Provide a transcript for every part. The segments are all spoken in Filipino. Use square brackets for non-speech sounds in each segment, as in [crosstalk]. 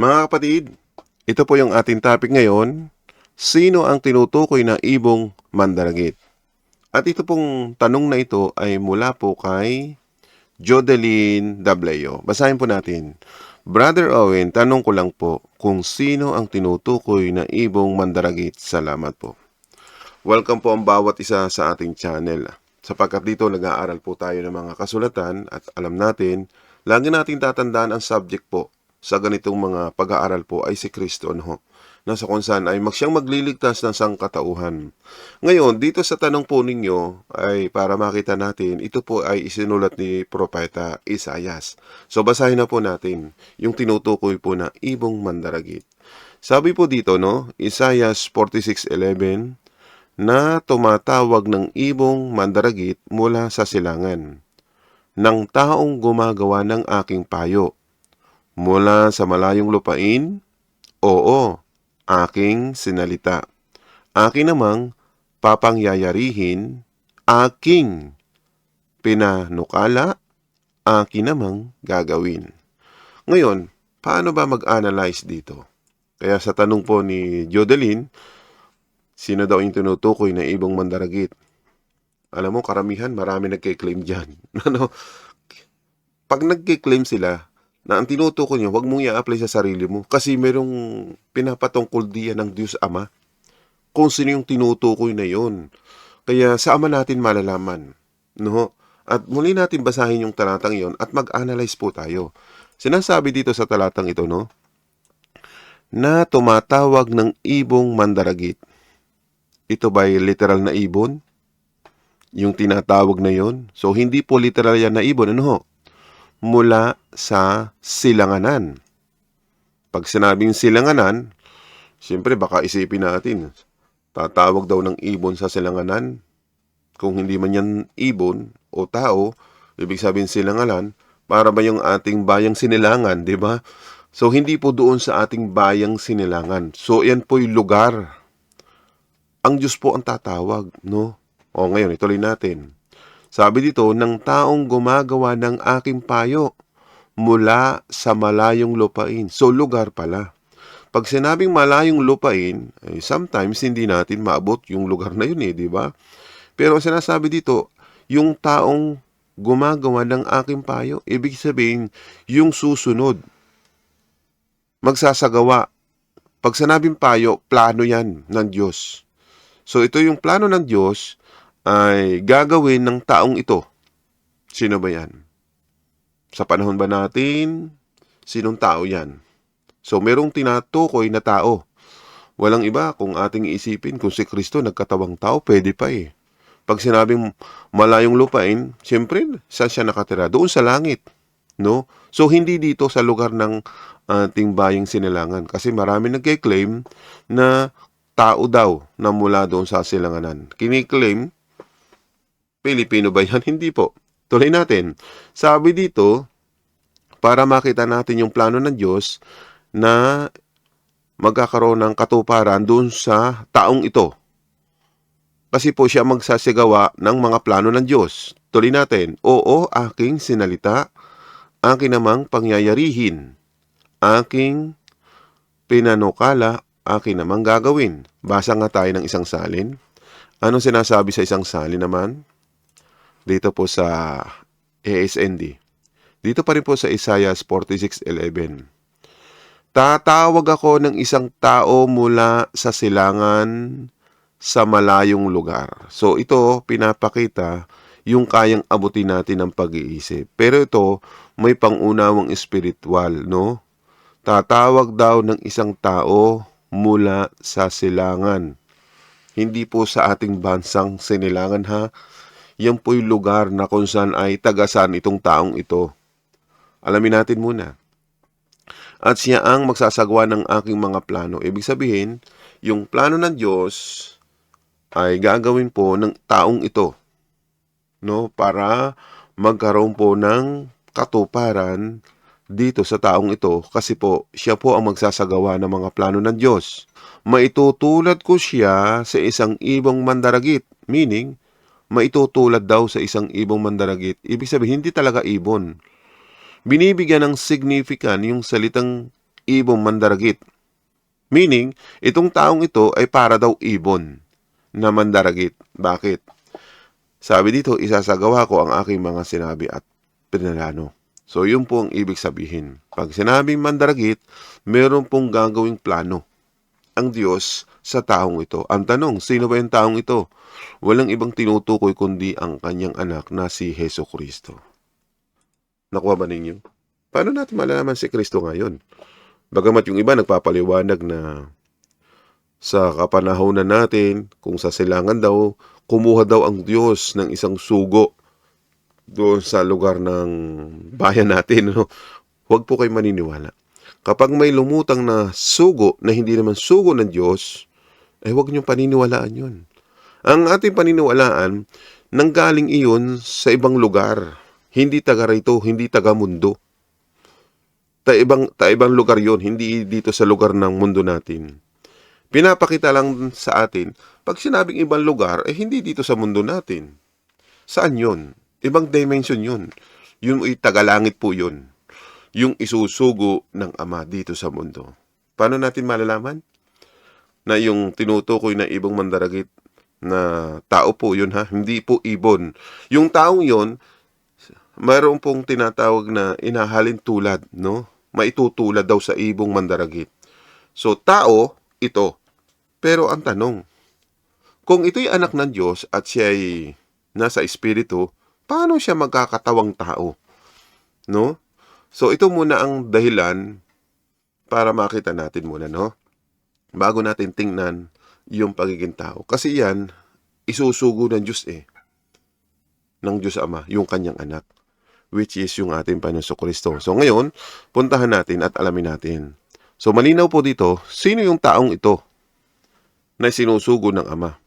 Mga kapatid, ito po yung ating topic ngayon. Sino ang tinutukoy na ibong mandaragit? At ito pong tanong na ito ay mula po kay Jodeline Dableo. Basahin po natin. Brother Owen, tanong ko lang po kung sino ang tinutukoy na ibong mandaragit. Salamat po. Welcome po ang bawat isa sa ating channel. Sapagkat dito nag-aaral po tayo ng mga kasulatan at alam natin, lagi nating tatandaan ang subject po sa ganitong mga pag-aaral po ay si Kristo ano, nasa kung saan ay magsiyang magliligtas ng sangkatauhan. Ngayon, dito sa tanong po ninyo ay para makita natin, ito po ay isinulat ni Propeta Isayas. So basahin na po natin yung tinutukoy po na ibong mandaragit. Sabi po dito, no, Isayas 46.11, na tumatawag ng ibong mandaragit mula sa silangan, ng taong gumagawa ng aking payo. Mula sa malayong lupain, oo, aking sinalita. Akin namang papangyayarihin, aking pinanukala, akin namang gagawin. Ngayon, paano ba mag-analyze dito? Kaya sa tanong po ni Jodeline, sino daw yung tinutukoy na ibong mandaragit? Alam mo, karamihan, marami nagkiklaim dyan. [laughs] ano? Pag nagkiklaim sila, na ang tinutukoy niya, huwag mong i-apply sa sarili mo. Kasi merong pinapatungkol diyan ng Diyos Ama. Kung sino yung tinutukoy na yon. Kaya sa Ama natin malalaman. No? At muli natin basahin yung talatang yon at mag-analyze po tayo. Sinasabi dito sa talatang ito, no? Na tumatawag ng ibong mandaragit. Ito ba'y literal na ibon? Yung tinatawag na yon? So, hindi po literal yan na ibon. Ano ho? Mula sa silanganan. Pag sinabing silanganan, siyempre baka isipin natin, tatawag daw ng ibon sa silanganan. Kung hindi man yan ibon o tao, ibig sabihin silanganan, para ba yung ating bayang sinilangan, di ba? So, hindi po doon sa ating bayang sinilangan. So, yan po yung lugar. Ang Diyos po ang tatawag, no? O, ngayon, ituloy natin. Sabi dito, ng taong gumagawa ng aking payo mula sa malayong lupain. So, lugar pala. Pag sinabing malayong lupain, eh, sometimes hindi natin maabot yung lugar na yun eh, di ba? Pero sinasabi dito, yung taong gumagawa ng aking payo, ibig sabihin, yung susunod, magsasagawa. Pag sinabing payo, plano yan ng Diyos. So, ito yung plano ng Diyos ay gagawin ng taong ito. Sino ba yan? Sa panahon ba natin, sinong tao yan? So, merong tinatukoy na tao. Walang iba kung ating isipin kung si Kristo nagkatawang tao, pwede pa eh. Pag sinabing malayong lupain, siyempre, saan siya nakatira? Doon sa langit. No? So, hindi dito sa lugar ng ating bayang sinilangan. Kasi marami nagkiklaim na tao daw na mula doon sa silanganan. Kiniklaim Pilipino ba yan? [laughs] Hindi po. Tuloy natin. Sabi dito, para makita natin yung plano ng Diyos na magkakaroon ng katuparan doon sa taong ito. Kasi po siya magsasigawa ng mga plano ng Diyos. Tuloy natin, Oo, aking sinalita, aking namang pangyayarihin, aking pinanukala, aking namang gagawin. Basa nga tayo ng isang salin. Anong sinasabi sa isang salin naman? Dito po sa ASND. Dito pa rin po sa Isaiah 46.11. Tatawag ako ng isang tao mula sa silangan sa malayong lugar. So ito, pinapakita yung kayang abutin natin ng pag-iisip. Pero ito, may pangunawang espiritual, no? Tatawag daw ng isang tao mula sa silangan. Hindi po sa ating bansang sinilangan ha, yan po yung lugar na kung saan ay tagasan itong taong ito. Alamin natin muna. At siya ang magsasagawa ng aking mga plano. Ibig sabihin, yung plano ng Diyos ay gagawin po ng taong ito. No? Para magkaroon po ng katuparan dito sa taong ito kasi po siya po ang magsasagawa ng mga plano ng Diyos. Maitutulad ko siya sa isang ibong mandaragit, meaning maitutulad daw sa isang ibong mandaragit. Ibig sabihin, hindi talaga ibon. Binibigyan ng significant yung salitang ibong mandaragit. Meaning, itong taong ito ay para daw ibon na mandaragit. Bakit? Sabi dito, isasagawa ko ang aking mga sinabi at pinalano. So, yun po ang ibig sabihin. Pag sinabing mandaragit, meron pong gagawing plano ang Diyos sa taong ito. Ang tanong, sino ba yung taong ito? Walang ibang tinutukoy kundi ang kanyang anak na si Heso Kristo. Nakuha ba ninyo? Paano natin malalaman si Kristo ngayon? Bagamat yung iba nagpapaliwanag na sa kapanahonan natin, kung sa silangan daw, kumuha daw ang Diyos ng isang sugo doon sa lugar ng bayan natin. No? Huwag po kayo maniniwala. Kapag may lumutang na sugo na hindi naman sugo ng Diyos, ay huwag niyong paniniwalaan yun. Ang ating paniniwalaan, nanggaling iyon sa ibang lugar. Hindi taga rito, hindi taga mundo. Ta ibang, ta ibang lugar yon hindi dito sa lugar ng mundo natin. Pinapakita lang sa atin, pag sinabing ibang lugar, eh hindi dito sa mundo natin. Saan yon? Ibang dimension yun. Yun ay tagalangit po yun. Yung isusugo ng Ama dito sa mundo. Paano natin malalaman? Na yung tinutukoy na ibong mandaragit na tao po yun ha, hindi po ibon. Yung taong yon mayroon pong tinatawag na inahalin tulad, no? Maitutulad daw sa ibong mandaragit. So, tao, ito. Pero ang tanong, kung ito'y anak ng Diyos at siya ay nasa espiritu, paano siya magkakatawang tao? No? So, ito muna ang dahilan para makita natin muna, no? Bago natin tingnan yung pagiging tao. Kasi yan, isusugo ng Diyos eh. Ng Diyos Ama, yung kanyang anak. Which is yung ating Panginoon Kristo. So ngayon, puntahan natin at alamin natin. So malinaw po dito, sino yung taong ito na sinusugo ng Ama?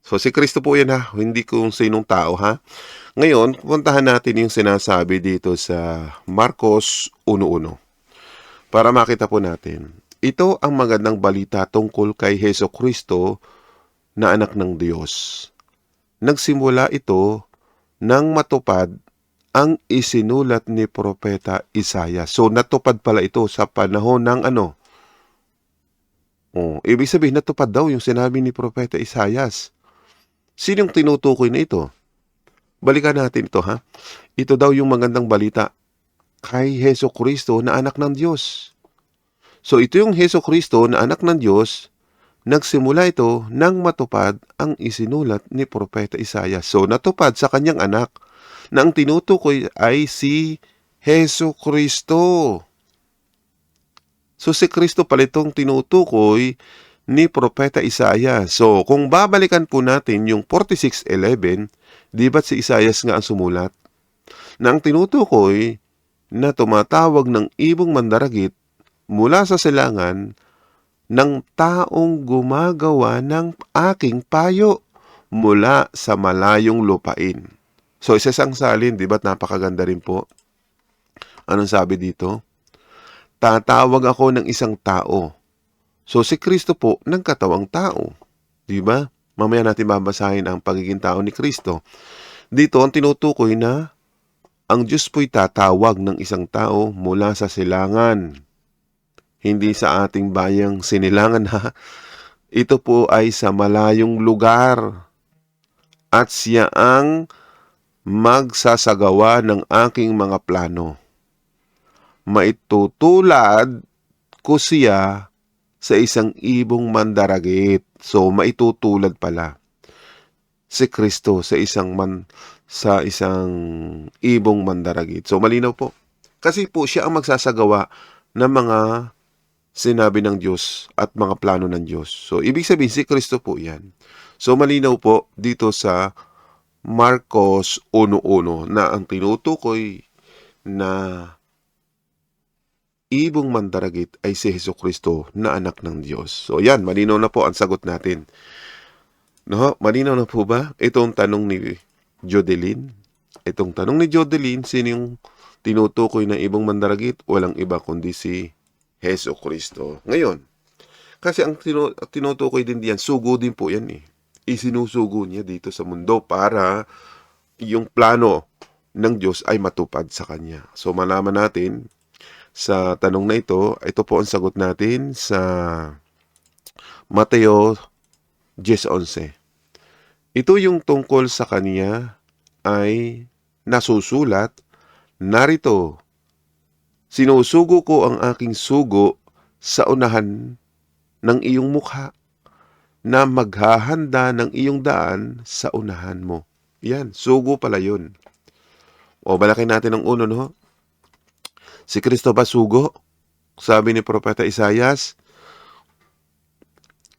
So si Kristo po yan ha, hindi kung sinong tao ha. Ngayon, puntahan natin yung sinasabi dito sa Marcos 1.1 para makita po natin. Ito ang magandang balita tungkol kay Heso Kristo na anak ng Diyos. Nagsimula ito nang matupad ang isinulat ni Propeta Isaya. So natupad pala ito sa panahon ng ano? Oh, ibig sabihin natupad daw yung sinabi ni Propeta Isayas. Sinong tinutukoy na ito? Balikan natin ito ha. Ito daw yung magandang balita kay Heso Kristo na anak ng Diyos. So ito yung Heso Kristo na anak ng Diyos, nagsimula ito nang matupad ang isinulat ni Propeta Isaya. So natupad sa kanyang anak na ang tinutukoy ay si Heso Kristo. So si Kristo pala itong tinutukoy ni Propeta Isaya. So kung babalikan po natin yung 46.11, di ba't si Isayas nga ang sumulat? Na ang tinutukoy na tumatawag ng ibong mandaragit mula sa silangan ng taong gumagawa ng aking payo mula sa malayong lupain. So, isa sang salin, di ba't napakaganda rin po? Anong sabi dito? Tatawag ako ng isang tao. So, si Kristo po ng katawang tao. Di ba? Mamaya natin babasahin ang pagiging tao ni Kristo. Dito, ang tinutukoy na ang Diyos po'y tatawag ng isang tao mula sa silangan. Hindi sa ating bayang sinilangan ha. Ito po ay sa malayong lugar. At siya ang magsasagawa ng aking mga plano. Maitutulad ko siya sa isang ibong mandaragit. So, maitutulad pala si Kristo sa isang man sa isang ibong mandaragit. So, malinaw po. Kasi po siya ang magsasagawa ng mga sinabi ng Diyos at mga plano ng Diyos. So, ibig sabihin, si Kristo po yan. So, malinaw po dito sa Marcos 1.1 na ang tinutukoy na ibong mandaragit ay si Heso Kristo na anak ng Diyos. So, yan, malinaw na po ang sagot natin. No, malinaw na po ba? Itong tanong ni Jodeline. Itong tanong ni Jodeline, sino yung tinutukoy na ibong mandaragit? Walang iba kundi si Heso Kristo. Ngayon, kasi ang tinu- tinutukoy din diyan, sugo din po yan eh. Isinusugo niya dito sa mundo para yung plano ng Diyos ay matupad sa kanya. So malaman natin sa tanong na ito, ito po ang sagot natin sa Mateo 10.11. Ito yung tungkol sa kanya ay nasusulat, narito, sinusugo ko ang aking sugo sa unahan ng iyong mukha na maghahanda ng iyong daan sa unahan mo. Yan, sugo pala yun. O balakin natin ang uno, no? Si Kristo ba sugo? Sabi ni Propeta Isayas,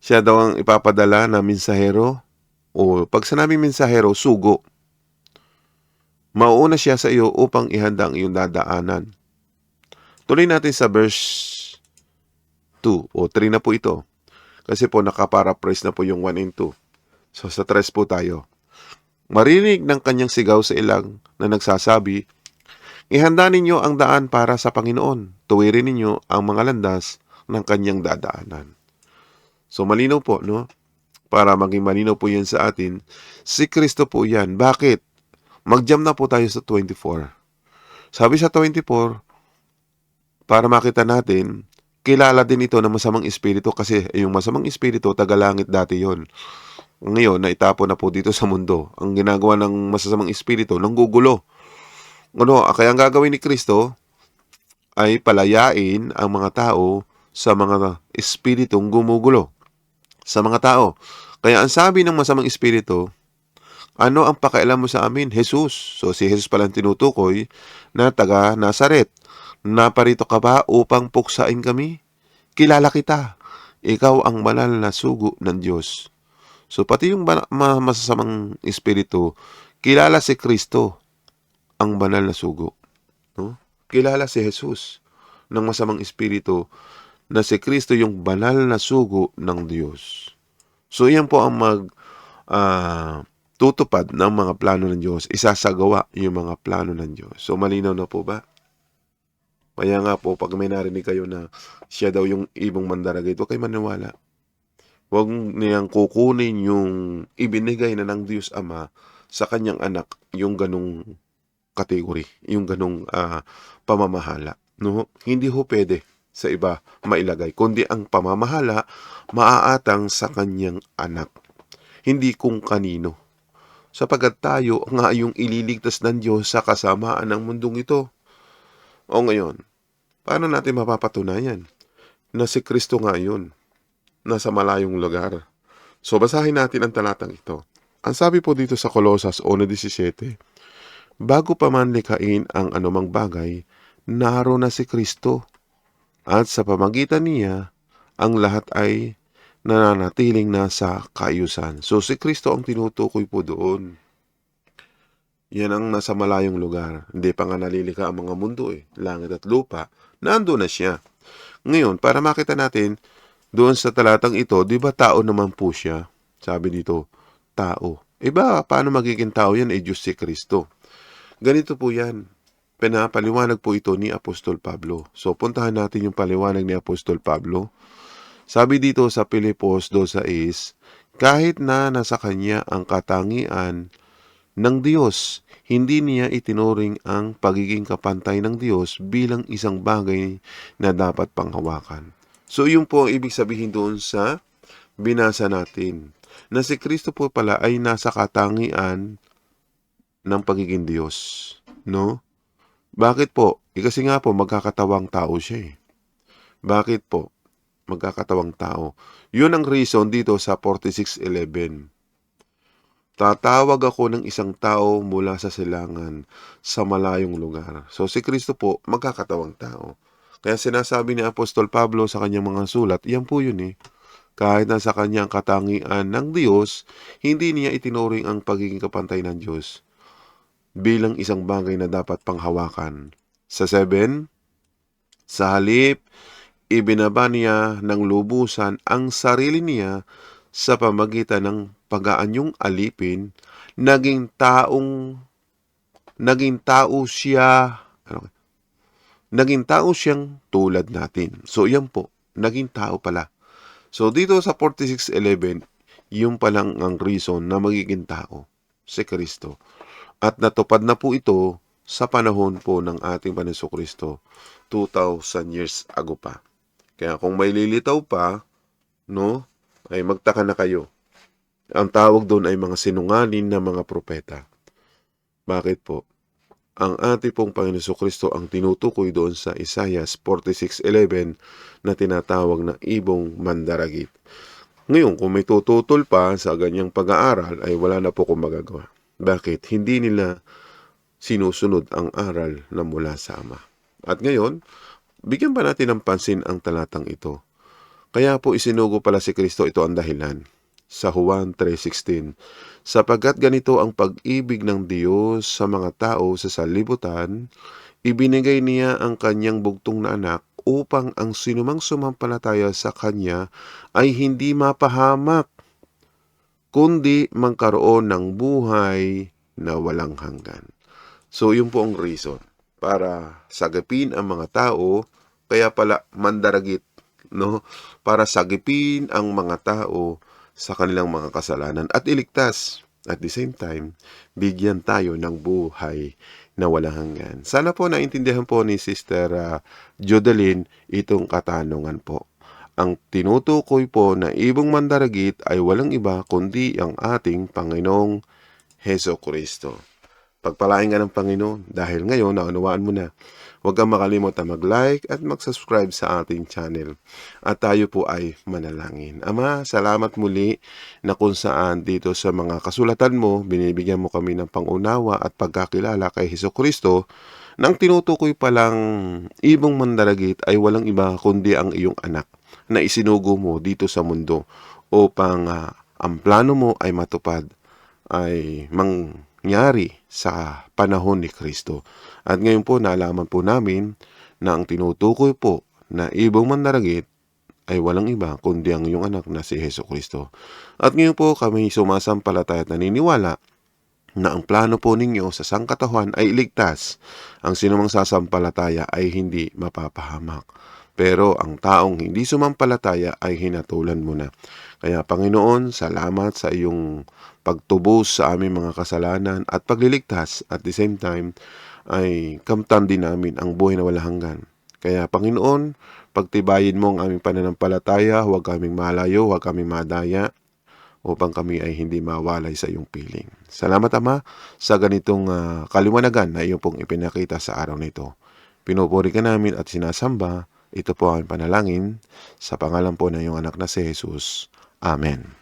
siya daw ang ipapadala na mensahero. O pag sinabing mensahero, sugo. Mauuna siya sa iyo upang ihanda ang iyong dadaanan. Tuloy natin sa verse 2 o 3 na po ito. Kasi po nakaparaphrase na po yung 1 and 2. So sa 3 po tayo. Marinig ng kanyang sigaw sa ilang na nagsasabi, Ihanda ninyo ang daan para sa Panginoon. Tuwirin ninyo ang mga landas ng kanyang dadaanan. So malinaw po, no? Para maging malinaw po yan sa atin, si Kristo po yan. Bakit? Mag-jump na po tayo sa 24. Sabi sa 24, para makita natin, kilala din ito ng masamang espiritu kasi yung masamang espiritu, tagalangit dati yon. Ngayon, naitapon na po dito sa mundo. Ang ginagawa ng masasamang espiritu, nanggugulo. Ano, kaya ang gagawin ni Kristo ay palayain ang mga tao sa mga espiritong gumugulo sa mga tao. Kaya ang sabi ng masamang espiritu, ano ang pakialam mo sa amin? Jesus. So si Jesus palang tinutukoy na taga Nazaret. Naparito ka ba upang puksain kami? Kilala kita. Ikaw ang banal na sugo ng Diyos. So pati yung masasamang espiritu, kilala si Kristo ang banal na sugo. No? Kilala si Jesus ng masamang espiritu na si Kristo yung banal na sugo ng Diyos. So yan po ang mag ah, tutupad ng mga plano ng Diyos. Isasagawa yung mga plano ng Diyos. So malinaw na po ba? Kaya nga po, pag may narinig kayo na siya daw yung ibong mandaragay, huwag kayo maniwala. Huwag niyang kukunin yung ibinigay na ng Diyos Ama sa kanyang anak, yung ganong category, yung ganong ah, pamamahala. No? Hindi ho pwede sa iba mailagay, kundi ang pamamahala maaatang sa kanyang anak. Hindi kung kanino. Sapagat tayo nga yung ililigtas ng Diyos sa kasamaan ng mundong ito. O ngayon, paano natin mapapatunayan na si Kristo nga yun, nasa malayong lugar? So basahin natin ang talatang ito. Ang sabi po dito sa Kolosas 1.17, Bago pa man likain ang anumang bagay, naroon na si Kristo. At sa pamagitan niya, ang lahat ay nananatiling nasa kaayusan. So si Kristo ang tinutukoy po doon. Yan ang nasa malayong lugar. Hindi pa nga nalilika ang mga mundo eh. Langit at lupa. Nando na siya. Ngayon, para makita natin, doon sa talatang ito, di ba tao naman po siya? Sabi dito, tao. Iba, paano magiging tao yan? Eh, Diyos si Kristo. Ganito po yan. Pinapaliwanag po ito ni Apostol Pablo. So, puntahan natin yung paliwanag ni Apostol Pablo. Sabi dito sa Pilipos 2.6, kahit na nasa kanya ang katangian ng Diyos, hindi niya itinuring ang pagiging kapantay ng Diyos bilang isang bagay na dapat panghawakan. So, yun po ang ibig sabihin doon sa binasa natin. Na si Kristo po pala ay nasa katangian ng pagiging Diyos. No? Bakit po? Eh, kasi nga po, magkakatawang tao siya eh. Bakit po? Magkakatawang tao. Yun ang reason dito sa 46.11. Tatawag ako ng isang tao mula sa silangan sa malayong lugar. So si Kristo po, magkakatawang tao. Kaya sinasabi ni Apostol Pablo sa kanyang mga sulat, yan po yun eh. Kahit na sa kanyang katangian ng Diyos, hindi niya itinuring ang pagiging kapantay ng Diyos bilang isang bagay na dapat panghawakan. Sa 7, sa halip, ibinaba niya ng lubusan ang sarili niya sa pamagitan ng pag-aanyong alipin, naging taong naging tao siya ano, naging tao siyang tulad natin. So yan po, naging tao pala. So dito sa 46.11, yung palang ang reason na magiging tao, si Kristo. At natupad na po ito sa panahon po ng ating Panginoon Kristo 2,000 years ago pa. Kaya kung may lilitaw pa, no, ay magtaka na kayo. Ang tawag doon ay mga sinungaling na mga propeta. Bakit po? Ang ating pong Panginoon Kristo ang tinutukoy doon sa Isaiah 46.11 na tinatawag na ibong mandaragit. Ngayon, kung may tututol pa sa ganyang pag-aaral, ay wala na po kung magagawa. Bakit? Hindi nila sinusunod ang aral na mula sa Ama. At ngayon, bigyan ba natin ng pansin ang talatang ito? Kaya po isinugo pala si Kristo ito ang dahilan. Sa Juan 3.16, sapagkat ganito ang pag-ibig ng Diyos sa mga tao sa salibutan, ibinigay niya ang kanyang bugtong na anak upang ang sinumang sumampalataya sa kanya ay hindi mapahamak, kundi magkaroon ng buhay na walang hanggan. So, yun po ang reason para sagipin ang mga tao, kaya pala mandaragit, no? Para sagipin ang mga tao sa kanilang mga kasalanan at iligtas. At the same time, bigyan tayo ng buhay na walang hanggan. Sana po naintindihan po ni Sister uh, Jodeline itong katanungan po. Ang tinutukoy po na ibong mandaragit ay walang iba kundi ang ating Panginoong Heso Kristo. Pagpalain ka ng Panginoon dahil ngayon naunawaan mo na. Huwag kang makalimot na mag-like at mag-subscribe sa ating channel. At tayo po ay manalangin. Ama, salamat muli na kung saan dito sa mga kasulatan mo, binibigyan mo kami ng pangunawa at pagkakilala kay Heso Kristo nang tinutukoy palang ibong mandaragit ay walang iba kundi ang iyong anak na isinugo mo dito sa mundo upang uh, ang plano mo ay matupad ay mangyari sa panahon ni Kristo. At ngayon po nalaman po namin na ang tinutukoy po na ibong mandaragit ay walang iba kundi ang iyong anak na si Heso Kristo. At ngayon po kami sumasampalataya at naniniwala na ang plano po ninyo sa sangkatahuan ay iligtas. Ang sinumang sasampalataya ay hindi mapapahamak. Pero ang taong hindi sumampalataya ay hinatulan mo na. Kaya Panginoon, salamat sa iyong pagtubos sa aming mga kasalanan at pagliligtas at the same time ay kamtan din namin ang buhay na walang hanggan. Kaya Panginoon, pagtibayin mo ang aming pananampalataya, huwag kaming malayo, huwag kaming madaya, upang kami ay hindi mawalay sa iyong piling. Salamat Ama sa ganitong uh, kaliwanagan na iyong pong ipinakita sa araw na ito. Pinupuri ka namin at sinasamba. Ito po ang panalangin sa pangalan po ng iyong anak na si Jesus. Amen.